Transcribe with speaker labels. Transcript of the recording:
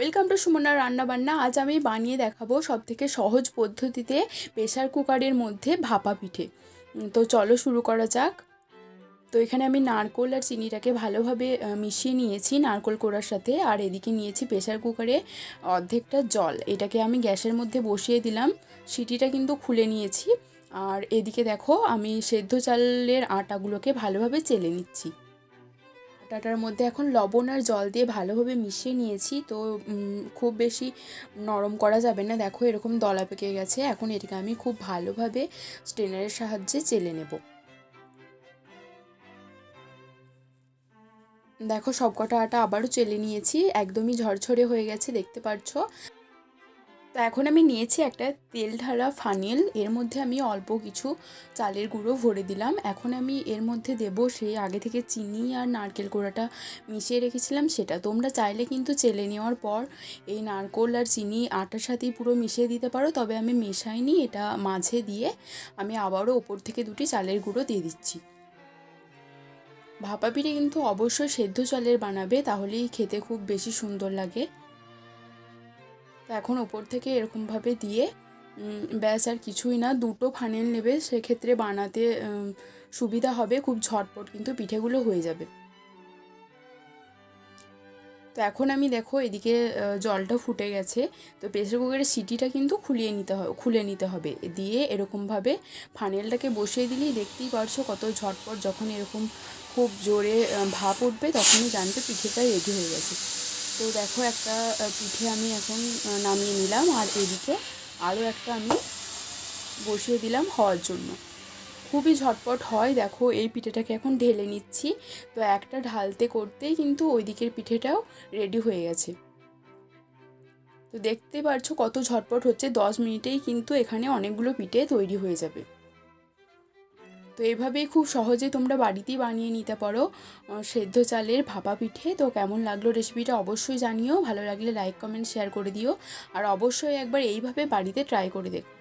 Speaker 1: Welcome to Sumana রান্নাবান্না আজ আমি বানিয়ে দেখাবো সব থেকে সহজ পদ্ধতিতে প্রেশার কুকারের মধ্যে ভাপা পিঠে। তো চলো শুরু করা যাক। তো এখানে আমি নারকোল আর চিনিটাকে ভালোভাবে মিশিয়ে নিয়েছি নারকোল কোড়ার সাথে। আর এদিকে নিয়েছি প্রেশার কুকারে অর্ধেকটা জল। এটাকে আমি গ্যাসের মধ্যে বসিয়ে দিলাম। সিটিটা কিন্তু খুলে নিয়েছি। আর এদিকে দেখো আমি সেদ্ধ চালের আটাগুলোকে ভালোভাবে চেলে নিচ্ছি। আটাটার মধ্যে এখন লবণ আর জল দিয়ে ভালোভাবে মিশিয়ে নিয়েছি। তো খুব বেশি নরম করা যাবে না। দেখো, এরকম দলা পেকে গেছে। এখন এটাকে আমি খুব ভালোভাবে স্ট্রেনারের সাহায্যে চেলে নেব। দেখো, সবকটা আটা আবারও চেলে নিয়েছি। একদমই ঝরঝরে হয়ে গেছে, দেখতে পাচ্ছ তো এখন আমি নিয়েছি একটা তেল ঢালা ফানেল। এর মধ্যে আমি অল্প কিছু চালের গুঁড়ো ভরে দিলাম। এখন আমি এর মধ্যে দেব সেই আগে থেকে চিনি আর নারকেল গুঁড়োটা মিশিয়ে রেখেছিলাম সেটা। তোমরা চাইলে কিন্তু চেলে নেওয়ার পর এই নারকোল আর চিনি আটার সাথেই পুরো মিশিয়ে দিতে পারো। তবে আমি মেশাইনি, এটা মাঝে দিয়ে আমি আবারও ওপর থেকে দুটি চালের গুঁড়ো দিয়ে দিচ্ছি। ভাপা পিঠে কিন্তু অবশ্যই সেদ্ধ চালের বানাবে, তাহলেই খেতে খুব বেশি সুন্দর লাগে। তো এখন ওপর থেকে এরকমভাবে দিয়ে ব্যাস আর কিছুই না, দুটো ফানেল নেবে, সেক্ষেত্রে বানাতে সুবিধা হবে, খুব ঝটপট কিন্তু পিঠেগুলো হয়ে যাবে। তো এখন আমি দেখো এদিকে জলটা ফুটে গেছে, তো প্রেসার কুকারের সিটিটা কিন্তু খুলিয়ে নিতে হবে খুলে নিতে হবে। দিয়ে এরকমভাবে ফানেলটাকে বসিয়ে দিলেই দেখতেই পারছ কত ঝটপট, যখন এরকম খুব জোরে ভাপ উঠবে, তখনই জানতে পিঠেটা রেডি হয়ে গেছে। তো দেখো একটা পিঠে আমি এখন নামিয়ে নিলাম আর এদিকে আরও একটা আমি বসিয়ে দিলাম হওয়ার জন্য। খুবই ঝটপট হয়, দেখো এই পিঠেটাকে এখন ঢেলে নিচ্ছি। তো একটা ঢালতে করতেই কিন্তু ওই দিকের পিঠেটাও রেডি হয়ে গেছে। তো দেখতে পারছ কত ঝটপট হচ্ছে, দশ মিনিটেই কিন্তু এখানে অনেকগুলো পিঠে তৈরি হয়ে যাবে। তো এইভাবেই খুব সহজে তোমরা বাড়িতেই বানিয়ে নিতে পারো সেদ্ধ চালের ভাপা পিঠে। তো কেমন লাগল রেসিপিটা অবশ্যই জানিও, ভালো লাগলে লাইক, কমেন্ট, শেয়ার করে দিও। আর অবশ্যই একবার এইভাবে বাড়িতে ট্রাই করে দেখো।